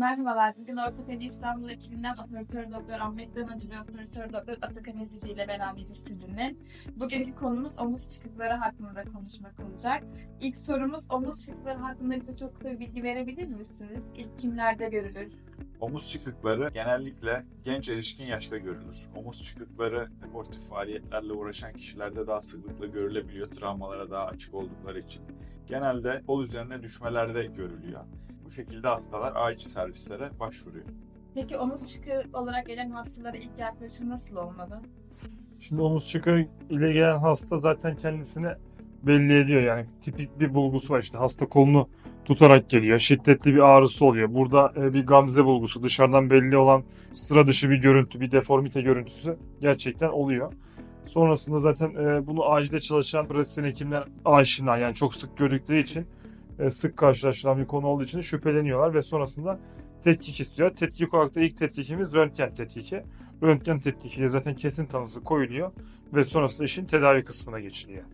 Merhabalar, bugün Ortopedi İstanbul ekibinden Operatör Doktor Ahmet Danacı ve Operatör Doktor Atakan Ezici ile beraberiz sizinle. Bugünkü konumuz omuz çıkıkları hakkında konuşmak olacak. İlk sorumuz omuz çıkıkları hakkında bize çok kısa bir bilgi verebilir misiniz? İlk kimlerde görülür? Omuz çıkıkları genellikle genç erişkin yaşta görülür. Omuz çıkıkları sportif faaliyetlerle uğraşan kişilerde daha sıklıkla görülebiliyor. Travmalara daha açık oldukları için. Genelde kol üzerine düşmelerde görülüyor. Bu şekilde hastalar acil servislere başvuruyor. Peki omuz çıkığı olarak gelen hastalara ilk yaklaşım nasıl olmalı? Şimdi omuz çıkığı ile gelen hasta zaten kendisini belli ediyor. Yani tipik bir bulgusu var işte hasta kolunu tutarak geliyor. Şiddetli bir ağrısı oluyor. Burada e, bir gamze bulgusu dışarıdan belli olan sıra dışı bir görüntü, bir deformite görüntüsü gerçekten oluyor. Sonrasında zaten e, bunu acilde çalışan pratisyen hekimler aşina yani çok sık gördükleri için sık karşılaşılan bir konu olduğu için şüpheleniyorlar ve sonrasında tetkik istiyor. Tetkik olarak da ilk tetkikimiz röntgen tetkiki. Röntgen tetkikiyle zaten kesin tanısı koyuluyor ve sonrasında işin tedavi kısmına geçiliyor.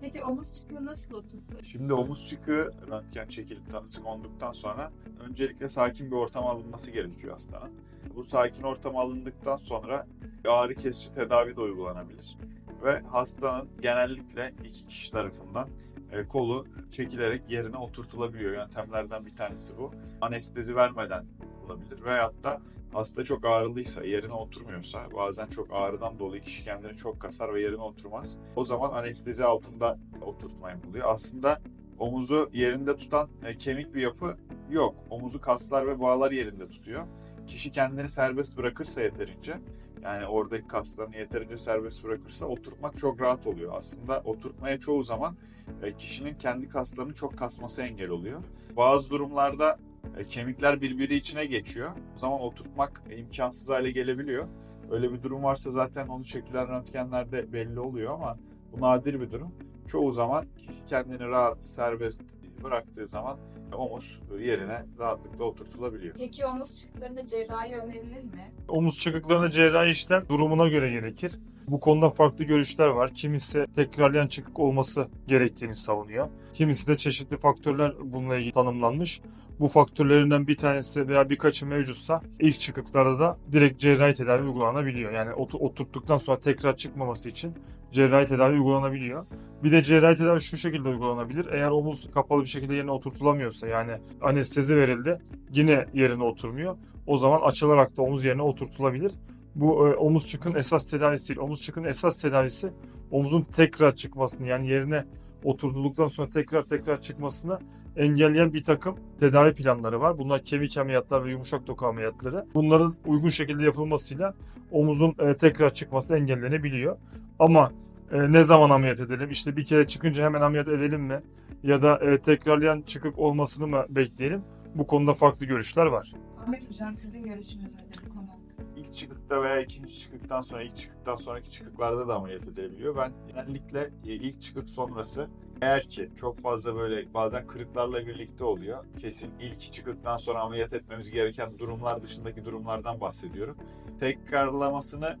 Peki omuz çıkığı nasıl oturtulur? Şimdi omuz çıkığı röntgen çekilip tanısı konduktan sonra öncelikle sakin bir ortama alınması gerekiyor hastanın. Bu sakin ortama alındıktan sonra ağrı kesici tedavi de uygulanabilir. Ve hastanın genellikle iki kişi tarafından e, kolu çekilerek yerine oturtulabiliyor. Yöntemlerden bir tanesi bu. Anestezi vermeden olabilir. Veyahut da hasta çok ağrılıysa, yerine oturmuyorsa, bazen çok ağrıdan dolayı kişi kendini çok kasar ve yerine oturmaz. O zaman anestezi altında oturtma yapılıyor. Aslında omuzu yerinde tutan e, kemik bir yapı yok. Omuzu kaslar ve bağlar yerinde tutuyor. Kişi kendini serbest bırakırsa yeterince, yani oradaki kaslarını yeterince serbest bırakırsa oturtmak çok rahat oluyor. Aslında oturtmaya çoğu zaman e, kişinin kendi kaslarını çok kasması engel oluyor. Bazı durumlarda e, kemikler birbiri içine geçiyor. O zaman oturtmak imkansız hale gelebiliyor. Öyle bir durum varsa zaten onu çekilen röntgenlerde belli oluyor ama bu nadir bir durum. Çoğu zaman kişi kendini rahat, serbest bıraktığı zaman omuz yerine rahatlıkla oturtulabiliyor. Peki omuz çıkıklarında cerrahi önerilir mi? Omuz çıkıklarına cerrahi işlem durumuna göre gerekir. Bu konuda farklı görüşler var. Kimisi tekrarlayan çıkık olması gerektiğini savunuyor. Kimisi de çeşitli faktörler bununla ilgili tanımlanmış. Bu faktörlerinden bir tanesi veya birkaçı mevcutsa ilk çıkıklarda da direkt cerrahi tedavi uygulanabiliyor. Yani otu- oturttuktan sonra tekrar çıkmaması için cerrahi tedavi uygulanabiliyor. Bir de cerrahi tedavi şu şekilde uygulanabilir. Eğer omuz kapalı bir şekilde yerine oturtulamıyorsa yani anestezi verildi yine yerine oturmuyor. O zaman açılarak da omuz yerine oturtulabilir. Bu e, omuz çıkın esas tedavisi değil. Omuz çıkın esas tedavisi omuzun tekrar çıkmasını yani yerine oturtulduktan sonra tekrar tekrar çıkmasını engelleyen bir takım tedavi planları var. Bunlar kemik ameliyatları ve yumuşak doku ameliyatları. Bunların uygun şekilde yapılmasıyla omuzun e, tekrar çıkması engellenebiliyor. Ama e, ne zaman ameliyat edelim? İşte bir kere çıkınca hemen ameliyat edelim mi? Ya da e, tekrarlayan çıkık olmasını mı bekleyelim? Bu konuda farklı görüşler var. Ahmet Hocam sizin görüşünüz nedir bu konu hakkında? İlk çıkıkta veya ikinci çıkıktan sonra ilk çıkıktan sonraki çıkıklarda da ameliyat edilebiliyor. Ben genellikle e, ilk çıkık sonrası eğer ki çok fazla böyle bazen kırıklarla birlikte oluyor. Kesin ilk çıkıktan sonra ameliyat etmemiz gereken durumlar dışındaki durumlardan bahsediyorum. Tekrarlamasını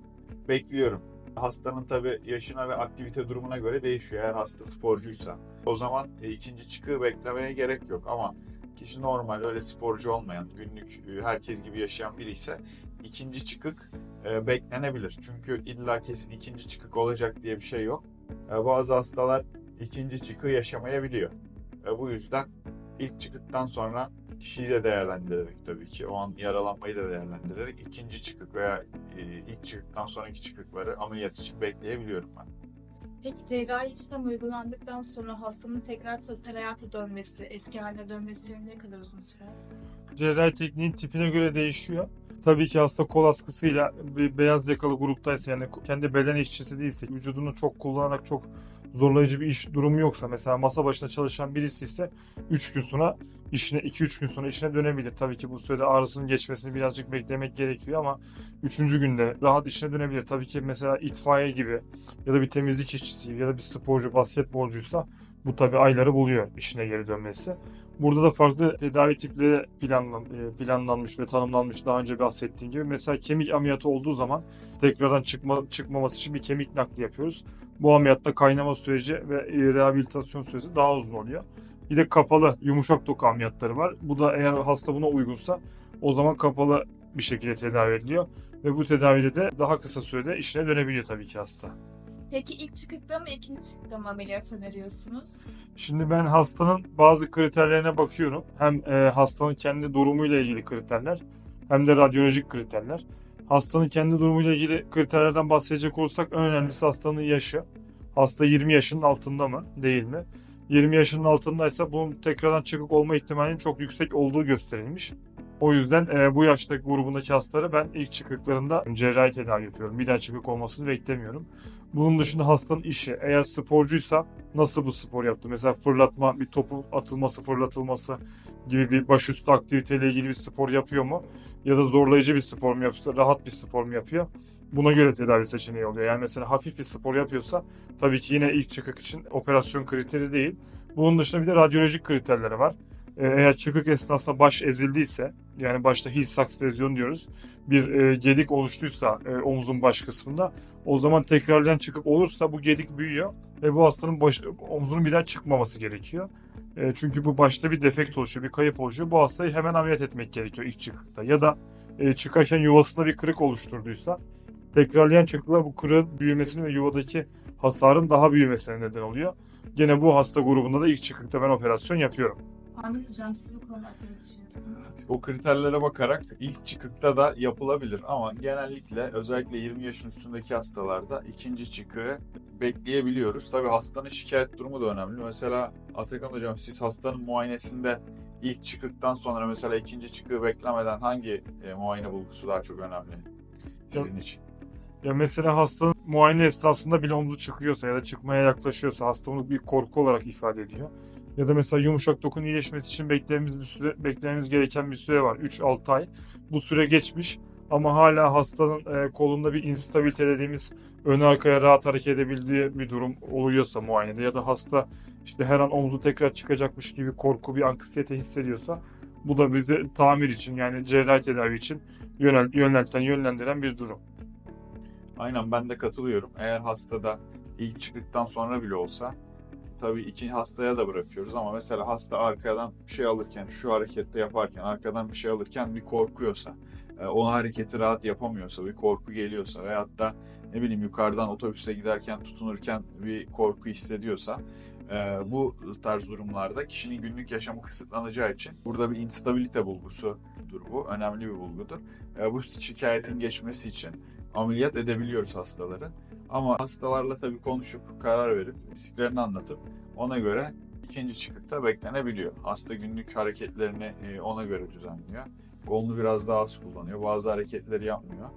bekliyorum. Hastanın tabii yaşına ve aktivite durumuna göre değişiyor. Eğer hasta sporcuysa o zaman e, ikinci çıkığı beklemeye gerek yok ama kişi normal öyle sporcu olmayan, günlük e, herkes gibi yaşayan biri ise ikinci çıkık e, beklenebilir. Çünkü illa kesin ikinci çıkık olacak diye bir şey yok. E, bazı hastalar ikinci çıkığı yaşamayabiliyor. E, bu yüzden ilk çıkıktan sonra kişiyi de değerlendirerek tabii ki o an yaralanmayı da değerlendirerek ikinci çıkık veya e, ilk çıkıktan sonraki çıkıkları ameliyat için bekleyebiliyorum ben. Peki cerrahi işlem uygulandıktan sonra hastanın tekrar sosyal hayata dönmesi, eski haline dönmesi ne kadar uzun sürer? Cerrahi tekniğin tipine göre değişiyor. Tabii ki hasta kol askısıyla bir beyaz yakalı gruptaysa yani kendi beden işçisi değilse, vücudunu çok kullanarak çok zorlayıcı bir iş durumu yoksa mesela masa başında çalışan birisi ise 3 gün sonra işine 2-3 gün sonra işine dönebilir. Tabii ki bu sürede ağrısının geçmesini birazcık beklemek gerekiyor ama 3. günde rahat işine dönebilir. Tabii ki mesela itfaiye gibi ya da bir temizlik işçisi ya da bir sporcu, basketbolcuysa bu tabii ayları buluyor işine geri dönmesi. Burada da farklı tedavi tipleri planlan, e, planlanmış ve tanımlanmış daha önce bahsettiğim gibi. Mesela kemik ameliyatı olduğu zaman tekrardan çıkma, çıkmaması için bir kemik nakli yapıyoruz. Bu ameliyatta kaynama süreci ve e, rehabilitasyon süresi daha uzun oluyor. Bir de kapalı yumuşak doku ameliyatları var. Bu da eğer hasta buna uygunsa O zaman kapalı bir şekilde tedavi ediliyor. Ve bu tedavide de daha kısa sürede işine dönebiliyor tabii ki hasta. Peki ilk çıkıkta mı ikinci çıkıkta mı ameliyat öneriyorsunuz? Şimdi ben hastanın bazı kriterlerine bakıyorum. Hem e, hastanın kendi durumuyla ilgili kriterler hem de radyolojik kriterler. Hastanın kendi durumuyla ilgili kriterlerden bahsedecek olursak en önemlisi hastanın yaşı. Hasta 20 yaşının altında mı değil mi? 20 yaşının altındaysa bunun tekrardan çıkık olma ihtimalinin çok yüksek olduğu gösterilmiş. O yüzden e, bu yaştaki grubundaki hastaları ben ilk çıkıklarında cerrahi tedavi yapıyorum. Bir daha çıkık olmasını beklemiyorum. Bunun dışında hastanın işi eğer sporcuysa nasıl bu spor yaptı? Mesela fırlatma, bir topu atılması, fırlatılması gibi bir başüstü aktiviteyle ilgili bir spor yapıyor mu? Ya da zorlayıcı bir spor mu yapıyorsa, rahat bir spor mu yapıyor? Buna göre tedavi seçeneği oluyor. Yani mesela hafif bir spor yapıyorsa tabii ki yine ilk çıkık için operasyon kriteri değil. Bunun dışında bir de radyolojik kriterleri var. Ee, Eğer çıkık esnasında baş ezildiyse, yani başta heel saks lezyon diyoruz, bir e, gedik oluştuysa e, omuzun baş kısmında, o zaman tekrarlayan çıkık olursa bu gedik büyüyor ve bu hastanın baş, omzunun bir daha çıkmaması gerekiyor. E, çünkü bu başta bir defekt oluşuyor, bir kayıp oluşuyor. Bu hastayı hemen ameliyat etmek gerekiyor ilk çıkıkta. Ya da e, çıkarken yuvasında bir kırık oluşturduysa tekrarlayan çıkıklar bu kırığın büyümesini ve yuvadaki hasarın daha büyümesine neden oluyor. Gene bu hasta grubunda da ilk çıkıkta ben operasyon yapıyorum. Ahmet Hocam siz bu konu hakkında ne düşünüyorsunuz? O kriterlere bakarak ilk çıkıkta da yapılabilir ama genellikle özellikle 20 yaşın üstündeki hastalarda ikinci çıkığı bekleyebiliyoruz. Tabii hastanın şikayet durumu da önemli. Mesela Atakan Hocam siz hastanın muayenesinde ilk çıkıktan sonra mesela ikinci çıkığı beklemeden hangi e, muayene bulgusu daha çok önemli sizin için? Ya mesela hastanın muayene esnasında bile omzu çıkıyorsa ya da çıkmaya yaklaşıyorsa hastamız bir korku olarak ifade ediyor. Ya da mesela yumuşak dokun iyileşmesi için beklememiz bir süre, beklememiz gereken bir süre var. 3-6 ay. Bu süre geçmiş ama hala hastanın e, kolunda bir instabilite dediğimiz ön arkaya rahat hareket edebildiği bir durum oluyorsa muayenede ya da hasta işte her an omzu tekrar çıkacakmış gibi korku bir anksiyete hissediyorsa bu da bizi tamir için yani cerrahi tedavi için yönel, yönelten, yönlendiren bir durum. Aynen ben de katılıyorum. Eğer hastada ilk çıktıktan sonra bile olsa tabii iki hastaya da bırakıyoruz ama mesela hasta arkadan bir şey alırken, şu harekette yaparken, arkadan bir şey alırken bir korkuyorsa, e, o hareketi rahat yapamıyorsa, bir korku geliyorsa veyahut da ne bileyim yukarıdan otobüste giderken tutunurken bir korku hissediyorsa e, bu tarz durumlarda kişinin günlük yaşamı kısıtlanacağı için burada bir instabilite bulgusudur bu. Önemli bir bulgudur. E, bu şikayetin geçmesi için ameliyat edebiliyoruz hastaları. Ama hastalarla tabii konuşup karar verip risklerini anlatıp ona göre ikinci çıkıkta beklenebiliyor. Hasta günlük hareketlerini e, ona göre düzenliyor. Kolunu biraz daha az kullanıyor. Bazı hareketleri yapmıyor.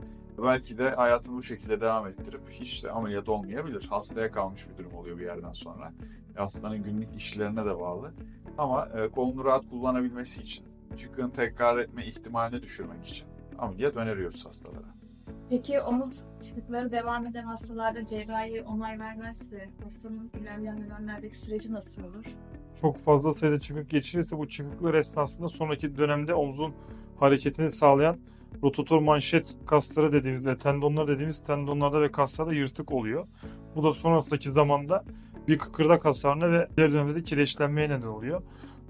Belki de hayatını bu şekilde devam ettirip hiç de ameliyat olmayabilir. Hastaya kalmış bir durum oluyor bir yerden sonra. E, Hastanın günlük işlerine de bağlı. Ama e, kolunu rahat kullanabilmesi için, çıkığın tekrar etme ihtimalini düşürmek için ameliyat öneriyoruz hastalara. Peki omuz çıkıkları devam eden hastalarda cerrahi onay vermezse hastanın ilerleyen dönemlerdeki süreci nasıl olur? çok fazla sayıda çıkık geçirirse bu çıkıklar esnasında sonraki dönemde omzun hareketini sağlayan rotator manşet kasları dediğimiz ve tendonlar dediğimiz tendonlarda ve kaslarda yırtık oluyor. Bu da sonrasındaki zamanda bir kıkırdak hasarına ve ileri dönemde de kireçlenmeye neden oluyor.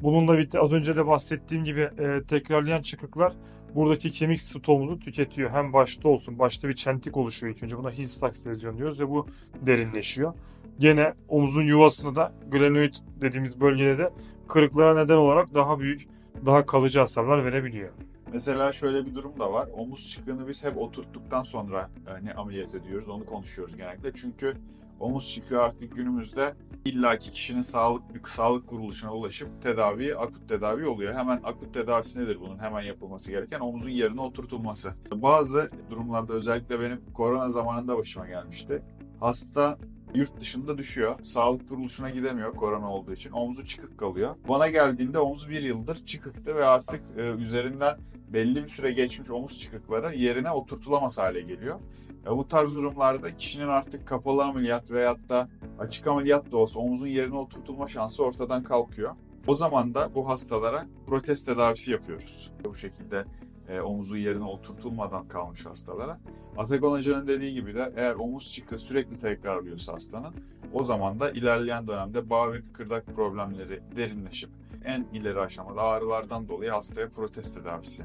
Bununla birlikte az önce de bahsettiğim gibi e, tekrarlayan çıkıklar buradaki kemik stoğumuzu tüketiyor. Hem başta olsun, başta bir çentik oluşuyor ilk önce. Buna heel saks lezyon diyoruz ve bu derinleşiyor. Gene omuzun yuvasında da glenoid dediğimiz bölgede de kırıklara neden olarak daha büyük, daha kalıcı hasarlar verebiliyor. Mesela şöyle bir durum da var. Omuz çıkığını biz hep oturttuktan sonra hani ameliyat ediyoruz. Onu konuşuyoruz genellikle. Çünkü omuz çıkığı artık günümüzde illaki kişinin sağlık bir sağlık kuruluşuna ulaşıp tedavi, akut tedavi oluyor. Hemen akut tedavisi nedir bunun? Hemen yapılması gereken omuzun yerine oturtulması. Bazı durumlarda özellikle benim korona zamanında başıma gelmişti. Hasta yurt dışında düşüyor. Sağlık kuruluşuna gidemiyor korona olduğu için. Omzu çıkık kalıyor. Bana geldiğinde omuz bir yıldır çıkıktı ve artık e, üzerinden belli bir süre geçmiş omuz çıkıkları yerine oturtulamaz hale geliyor. E, bu tarz durumlarda kişinin artık kapalı ameliyat veyahut da açık ameliyat da olsa omuzun yerine oturtulma şansı ortadan kalkıyor. O zaman da bu hastalara protez tedavisi yapıyoruz. Bu şekilde e, omuzu yerine oturtulmadan kalmış hastalara. Atakan Hoca'nın dediği gibi de eğer omuz çıkığı sürekli tekrarlıyorsa hastanın o zaman da ilerleyen dönemde bağ ve kıkırdak problemleri derinleşip en ileri aşamada ağrılardan dolayı hastaya protez tedavisi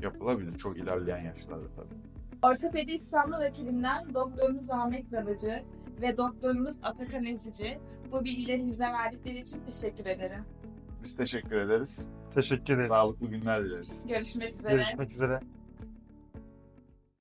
yapılabilir. Çok ilerleyen yaşlarda tabii. Ortopedi İstanbul ekibinden doktorumuz Ahmet Dalıcı ve doktorumuz Atakan Ezici bu bilgileri bize verdikleri için teşekkür ederim. Biz teşekkür ederiz. Teşekkür ederiz. Sağlıklı günler dileriz. Görüşmek üzere. Görüşmek üzere.